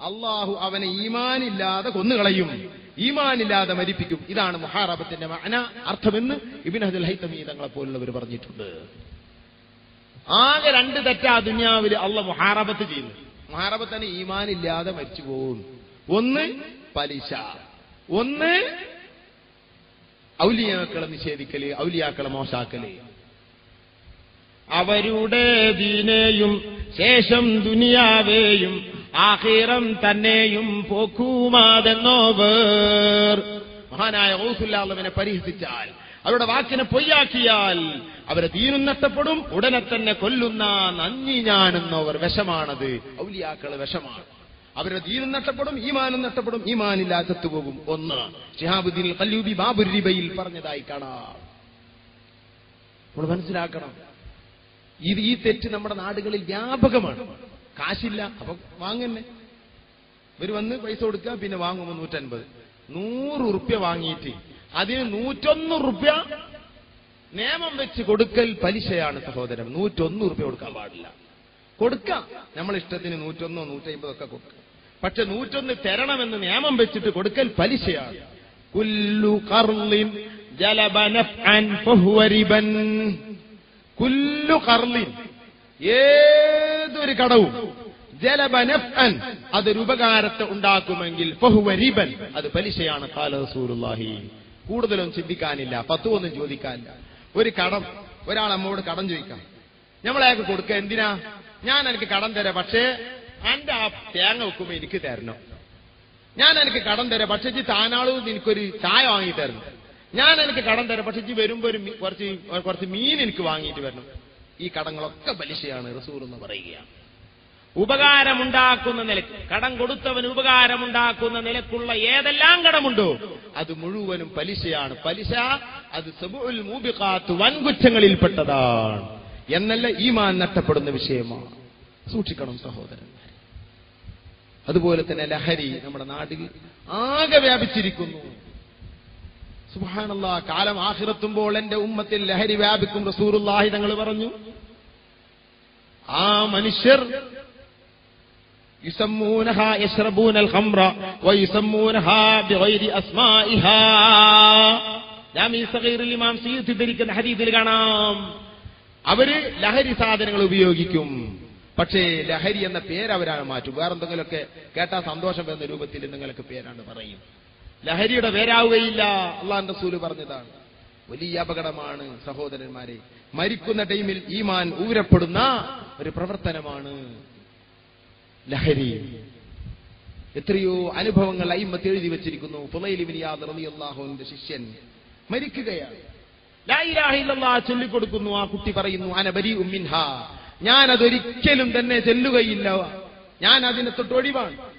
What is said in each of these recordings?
അള്ളാഹു അവനെ ഈമാനില്ലാതെ കൊന്നുകളയും. ഈമാനില്ലാതെ മരിപ്പിക്കും. ഇതാണ് മുഹാറബത്തിന്റെ മന അർത്ഥമെന്ന് ഇബിൻ ഹജൽ ഹൈത്തമീതങ്ങളെ പോലുള്ളവർ പറഞ്ഞിട്ടുണ്ട്. ആകെ രണ്ട് തെറ്റാ ദുന്യാവിൽ അള്ള മുഹാറബത്ത് ചെയ്യുന്നു മുഹാറബത്തിന് ഈമാനില്ലാതെ മരിച്ചു പോകും ഒന്ന് പലിശ. ഒന്ന് ഔലിയാക്കളെ നിഷേധിക്കൽ ഔലിയാക്കളെ മോശാക്കൽ. അവരുടെ ദീനേയും ശേഷം ദുനിയാവേയും ആഹീറം തന്നെയും പോക്കുമാതെന്നോവർ. മഹാനായ ഔസുല്ലാഹുവിനെ പരിഹസിച്ചാൽ അവരുടെ വാക്കിനെ പൊയ്യാക്കിയാൽ അവരെ തീരും നഷ്ടപ്പെടും ഉടനെ തന്നെ കൊല്ലുന്ന നന്ദി ഞാനെന്നവർ. വിഷമാണത്. ഔലിയാക്കൾ വിഷമാണ്. അവരുടെ ദീനും നഷ്ടപ്പെടും ഈമാനും നഷ്ടപ്പെടും ഈമാനില്ലാതെ പോകും ഒന്ന് ഷിഹാബുദ്ദീൻ കല്ലൂബി ബാബുരിബയിൽ പറഞ്ഞതായി കാണാം. നമ്മൾ മനസ്സിലാക്കണം. ഇത് ഈ തെറ്റ് നമ്മുടെ നാടുകളിൽ വ്യാപകമാണ്. കാശില്ല അപ്പൊ വാങ്ങന്നെ. ഇവർ വന്ന് പൈസ കൊടുക്കുക പിന്നെ വാങ്ങുമ്പോൾ നൂറ്റൻപത്. നൂറ് ഉറുപ്യ വാങ്ങിയിട്ട് അതിന് നൂറ്റൊന്ന് ഉറുപ്യ നിയമം വെച്ച് കൊടുക്കൽ പലിശയാണ് സഹോദരൻ. നൂറ്റൊന്ന് ഉറുപ്യ കൊടുക്കാൻ പാടില്ല. കൊടുക്കാം. നമ്മൾ ഇഷ്ടത്തിന് നൂറ്റൊന്നോ നൂറ്റമ്പതോ ഒക്കെ കൊടുക്കാം. പക്ഷെ നൂറ്റൊന്ന് തരണമെന്ന് നിയമം വെച്ചിട്ട് കൊടുക്കൽ പലിശയാണ്. കുല്ലു കർലിൻ റിബൻ. കുല്ലു കർലിൻ. ഏതൊരു കടവും. ജലബനഫ്അൻ അതൊരു ഉപകാരത്തെ ഉണ്ടാക്കുമെങ്കിൽ ഫഹുവ അത് പലിശയാണ് കാല റസൂലുള്ളാഹി. കൂടുതലൊന്നും ചിന്തിക്കാനില്ല പത്തുവൊന്നും ചോദിക്കാനില്ല. ഒരു കടം ഒരാൾ നമ്മോട് കടം ചോദിക്കാം. നമ്മളയാൾക്ക് കൊടുക്കുക എന്തിനാ? ഞാൻ എനിക്ക് കടം തരാം പക്ഷേ എന്റെ ആ തേങ്ങ വെക്കുമ്പോ എനിക്ക് തരണം. ഞാൻ എനിക്ക് കടം തരാം പക്ഷേ താനാളും എനിക്കൊരു ചായ വാങ്ങി തരണം. ഞാൻ എനിക്ക് കടം തരാം പക്ഷെ ഇജ്ജ് വരുമ്പോ കുറച്ച് കുറച്ച് മീൻ എനിക്ക് വാങ്ങിയിട്ട് വരണം. ഈ കടങ്ങളൊക്കെ പലിശയാണ് റസൂർ എന്ന് പറയുകയാണ് ഉപകാരമുണ്ടാക്കുന്ന നിലയ്ക്ക് കടം കൊടുത്തവന് ഉപകാരമുണ്ടാക്കുന്ന നിലക്കുള്ള ഏതെല്ലാം കടമുണ്ടോ അത് മുഴുവനും പലിശയാണ്. പലിശ അത് സബുൽ മൂബിഖാത്ത് വൻകുറ്റങ്ങളിൽപ്പെട്ടതാണ്. എന്നല്ല ഈ മാൻ നഷ്ടപ്പെടുന്ന വിഷയമാണ്. സൂക്ഷിക്കണം സഹോദരന്മാരെ. അതുപോലെ തന്നെ ലഹരി നമ്മുടെ നാട്ടിൽ ആകെ വ്യാപിച്ചിരിക്കുന്നു. സുബാനല്ല കാലം ആഹിറത്തുമ്പോൾ എന്റെ ഉമ്മത്തിൽ ലഹരി വ്യാപിക്കും റസൂറുല്ലാഹി തങ്ങൾ പറഞ്ഞു ആ മനുഷ്യർ يسمونها يشربون الخمر ويسمونها بغير أسمائها ജാമി സഗീറിൽ ഇമാം സീത്ത് ധരിക്കുന്ന ഹദീസിൽ കാണാം അവര് ലഹരി സാധനങ്ങൾ ഉപയോഗിക്കും പക്ഷേ ലഹരി എന്ന പേര് അവരാണ് മാറ്റും വേറെ എന്തെങ്കിലുമൊക്കെ കേട്ടാ സന്തോഷം എന്ന രൂപത്തിൽ എന്തെങ്കിലുമൊക്കെ പേരാണ് പറയും ലഹരിയുടെ പേരാവുകയില്ല അള്ളാൻ റസൂൽ പറഞ്ഞതാണ്. വലിയ അപകടമാണ് സഹോദരന്മാരെ. മരിക്കുന്ന ടൈമിൽ ഈമാൻ ഊരപ്പെടുന്ന ഒരു പ്രവർത്തനമാണ് ലഹരി. എത്രയോ അനുഭവങ്ങൾ അയിമത്ത് എഴുതി വെച്ചിരിക്കുന്നു. റളിയല്ലാഹുവിന്റെ ശിഷ്യൻ മരിക്കുകയാണ്. ചൊല്ലിക്കൊടുക്കുന്നു. ആ കുട്ടി പറയുന്നു അനബരി ഉമ്മിൻഹ ഞാൻ അതൊരിക്കലും തന്നെ ചെല്ലുകയില്ല. ഞാൻ അതിനെ തൊട്ട് ഒഴിവാണ്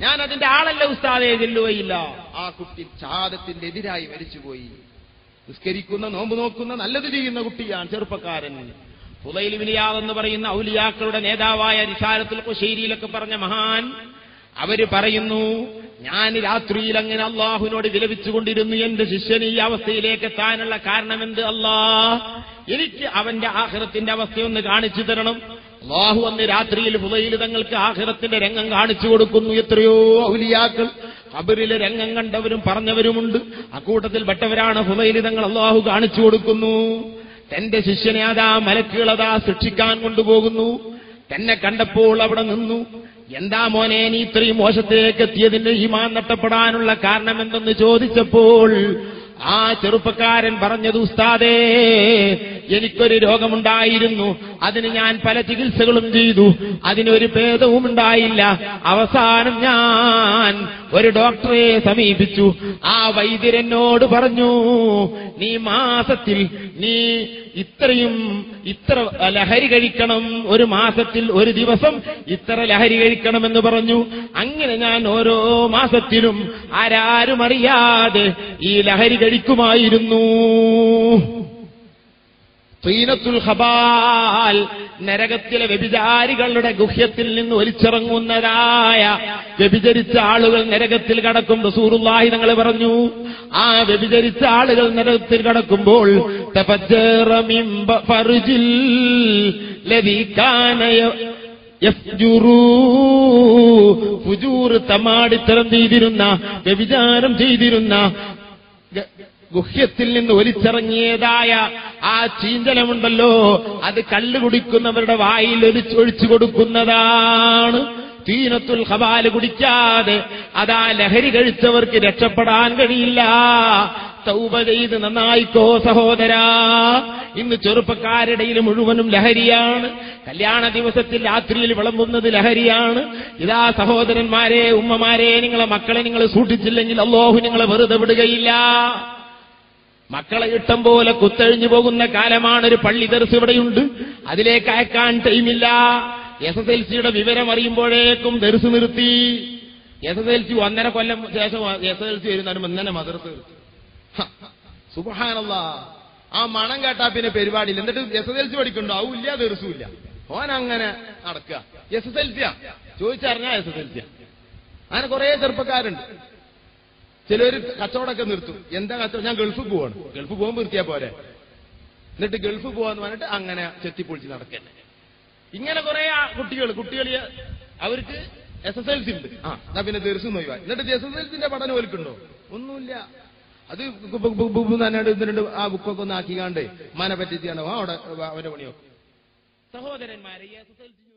ഞാൻ അതിന്റെ ആളല്ല ഉസ്താദെ ചെല്ലുകയില്ല. ആ കുട്ടി ചാദത്തിന്റെ എതിരായി മരിച്ചുപോയി. നിസ്കരിക്കുന്ന നോമ്പ് നോക്കുന്ന നല്ലത് ചെയ്യുന്ന കുട്ടിയാണ് ചെറുപ്പക്കാരൻ. വിലിയാദ് എന്ന് പറയുന്ന ഔലിയാക്കളുടെ നേതാവായ നിസാരത്തിൽ കുശേരിയിലൊക്കെ പറഞ്ഞ മഹാൻ അവർ പറയുന്നു ഞാൻ രാത്രിയിൽ അങ്ങനെ അള്ളാഹുവിനോട് വിലപിച്ചുകൊണ്ടിരുന്നു. എന്റെ ശിഷ്യൻ ഈ അവസ്ഥയിലേക്ക് എത്താനുള്ള കാരണമെന്ത് അല്ലാ എനിക്ക് അവന്റെ ആഹ്റത്തിന്റെ അവസ്ഥയൊന്ന് കാണിച്ചു തരണം. അള്ളാഹു അന്ന് രാത്രിയിൽ ഹുദയിൽ തങ്ങൾക്ക് ആഹ്റത്തിന്റെ രംഗം കാണിച്ചു കൊടുക്കുന്നു. എത്രയോ ഔലിയാക്കൾ കബറിലെ രംഗം കണ്ടവരും പറഞ്ഞവരുമുണ്ട്. അക്കൂട്ടത്തിൽ പെട്ടവരാണ് ഹുദയിൽ തങ്ങൾ അള്ളാഹു കാണിച്ചു കൊടുക്കുന്നു. തന്റെ ശിഷ്യനെ അതാ മലക്കുകളതാ സൃഷ്ടിക്കാൻ കൊണ്ടുപോകുന്നു. തന്നെ കണ്ടപ്പോൾ അവിടെ നിന്നു. എന്താ മോനെ നീ ഇത്രയും മോശത്തിലേക്ക് എത്തിയതിന്റെ ഹിമാൻ നഷ്ടപ്പെടാനുള്ള കാരണം എന്തെന്ന് ചോദിച്ചപ്പോൾ ആ ചെറുപ്പക്കാരൻ പറഞ്ഞത് ഉസ്താദേ എനിക്കൊരു രോഗമുണ്ടായിരുന്നു. അതിന് ഞാൻ പല ചികിത്സകളും ചെയ്തു. അതിനൊരു ഭേദവും ഉണ്ടായില്ല. അവസാനം ഞാൻ ഒരു ഡോക്ടറെ സമീപിച്ചു. ആ വൈദ്യരെന്നോട് പറഞ്ഞു നീ മാസത്തിൽ നീ ഇത്രയും ഇത്ര ലഹരി കഴിക്കണം. ഒരു മാസത്തിൽ ഒരു ദിവസം ഇത്ര ലഹരി കഴിക്കണമെന്ന് പറഞ്ഞു. അങ്ങനെ ഞാൻ ഓരോ മാസത്തിലും ആരാരും അറിയാതെ ഈ ലഹരി കഴിക്കുമായിരുന്നു. തീനത്തുൽ ഹബാൽ നരകത്തിലെ വ്യഭിചാരികളുടെ ഗുഹ്യത്തിൽ നിന്ന് ഒലിച്ചിറങ്ങുന്നതായ വ്യഭിചരിച്ച ആളുകൾ നരകത്തിൽ കടക്കും. റസൂറുല്ലാഹി തങ്ങൾ പറഞ്ഞു ആ വ്യഭിചരിച്ച ആളുകൾ നരകത്തിൽ കടക്കുമ്പോൾ തമാടിത്തരം ചെയ്തിരുന്ന വ്യഭിചാരം ചെയ്തിരുന്ന ഗുഹ്യത്തിൽ നിന്ന് ഒലിച്ചിറങ്ങിയതായ ആ ചീഞ്ചലമുണ്ടല്ലോ. അത് കല്ല് കുടിക്കുന്നവരുടെ വായിൽ ഒലിച്ച് ഒഴിച്ചു കൊടുക്കുന്നതാണ്. തീനത്തുൽ ഹബാൽ കുടിക്കാതെ അതാ ലഹരി കഴിച്ചവർക്ക് രക്ഷപ്പെടാൻ കഴിയില്ല. തൗബ ചെയ്ത് നന്നായിക്കോ സഹോദരാ. ഇന്ന് ചെറുപ്പക്കാരുടെയിൽ മുഴുവനും ലഹരിയാണ്. കല്യാണ ദിവസത്തിൽ രാത്രിയിൽ വിളമ്പുന്നത് ലഹരിയാണ്. ഇതാ സഹോദരന്മാരെ ഉമ്മമാരെ നിങ്ങളെ മക്കളെ നിങ്ങൾ സൂക്ഷിച്ചില്ലെങ്കിൽ അല്ലോഹു നിങ്ങളെ വെറുതെ വിടുകയില്ല. മക്കളെ ഇഷ്ടം പോലെ കുത്തഴിഞ്ഞു പോകുന്ന കാലമാണ് ഒരു പള്ളി തെറിസ് ഇവിടെയുണ്ട്. അതിലേക്ക് അയക്കാൻ ടൈമില്ല. എസ് എസ് എൽ സിയുടെ വിവരം അറിയുമ്പോഴേക്കും തെറിസ് നിർത്തി. എസ് എസ് എൽ സി ഒന്നര കൊല്ലം ശേഷം എസ് എസ് എൽ സി വരുന്ന ഇന്നലെ മദർസ് സുഭാനുള്ള ആ മണം കേട്ടാ പിന്നെ പരിപാടിയില്ല. എന്നിട്ട് എസ് എസ് എൽ സി പഠിക്കണ്ടോ ആവും ഇല്ല തെറിസും ഇല്ല. ഓൻ അങ്ങനെ നടക്കുക. എസ് എസ് എൽ സിയാ ചോദിച്ചറിഞ്ഞാ എസ് എസ് എൽ സിയാ അങ്ങനെ കുറെ ചെറുപ്പക്കാരുണ്ട്. ചിലര് കച്ചവടമൊക്കെ നിർത്തും. എന്താ കച്ചവടം? ഞാൻ ഗൾഫിൽ പോവാണ്. ഗൾഫിൽ പോകാൻ നിർത്തിയാ പോരെ. എന്നിട്ട് ഗൾഫ് പോവാന്ന് പറഞ്ഞിട്ട് അങ്ങനെ ചെത്തിപ്പൊളിച്ച് നടക്കന്നെ. ഇങ്ങനെ കുറെ കുട്ടികൾ കുട്ടികൾ അവർക്ക് എസ് എസ് എൽ സി ഉണ്ട്. ആ എന്നാ പിന്നെ തീർച്ചും നോക്കുക എന്നിട്ട് എസ് എസ് എൽ സിന്റെ പഠനം ഒരുക്കുണ്ടോ ഒന്നുമില്ല. അത് ഇതിനുണ്ട് ആ ബുക്കൊക്കെ ഒന്ന് ആക്കിക്കാണ്ട് മന പറ്റിച്ചാണ് അവിടെ അവന്റെ പണിയോ സഹോദരന്മാരെ എസ് എസ് എൽ സി